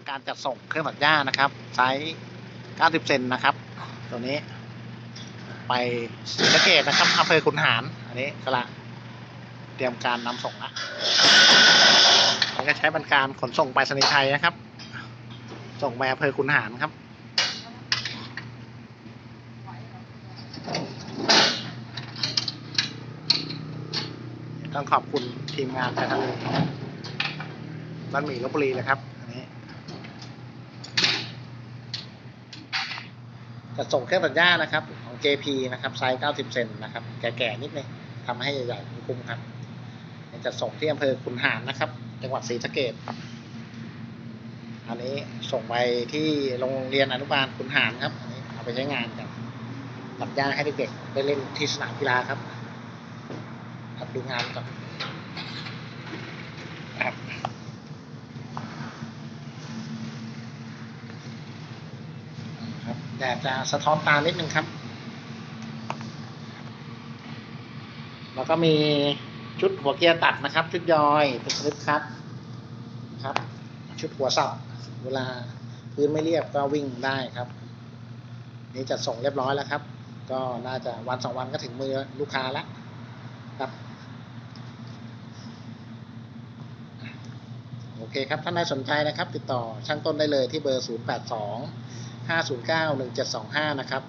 ำการจัดส่งเครื่องตัดหญ้านะครับไซส์90เซนนะครับ ตัวนี้ ไปศรีสะเกดนะครับอำเภอขุนหารอันนี้กำลังเตรียมการนำส่งละแล้วก็ใช้บรรการขนส่งไปรษณีไทยนะครับ ส่งไปอำเภอขุนหารครับต้องขอบคุณทีมงานไปทะเลบ้านหมี่ลบบุรีเลยครับอันนี้ จะส่งเครื่องตัดหญ้านะครับของ JP นะครับไซส์90 เซนนะครับแก่ๆนิดนึงทำให้ใหญ่ๆคุ้มครับจะส่งที่อำเภอขุนหารนะครับ จังหวัดศรีสะเกษอันนี้ส่งไปที่โรงเรียนอนุบาลขุนหารครับอันนี้เอาไปใช้งานกันตัดหญ้าให้เด็กๆได้เล่นที่สนามกีฬาครับครับดูงานก่อนครับครับ แดดจะสะท้อนตานิดนึงครับ แล้วก็มีชุดหัวเกียร์ตัดนะครับ ชุดยอยเป็นสลิปคัตครับ ชุดหัวสับเวลาพื้นไม่เรียบก็วิ่งได้ครับ นี่จัดส่งเรียบร้อยแล้วครับ ก็น่าจะวันสองวันก็ถึงมือลูกค้าแล้วครับโอเคครับ ท่านใดสนใจนะครับ ติดต่อช่างต้นได้เลยที่เบอร์ 0 5 0 9 1 7 2 5 นะครับ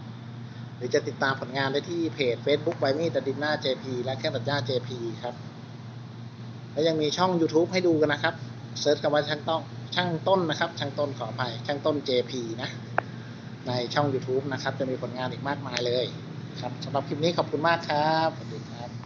หรือจะติดตามผลงานได้ที่เพจ Facebook ไบมี่ดดินหน้า JP และแค่ตัดหญ้า JP ครับ แล้วยังมีช่อง YouTube ให้ดูกันนะครับเซิร์ชคำว่าช่างต้นช่างต้นนะครับ ช่างต้นขออภัยช่างต้น JP นะ ในช่อง YouTube นะครับ จะมีผลงานอีกมากมายเลยครับสำหรับคลิปนี้ขอบคุณมากครับสวัสดีครับ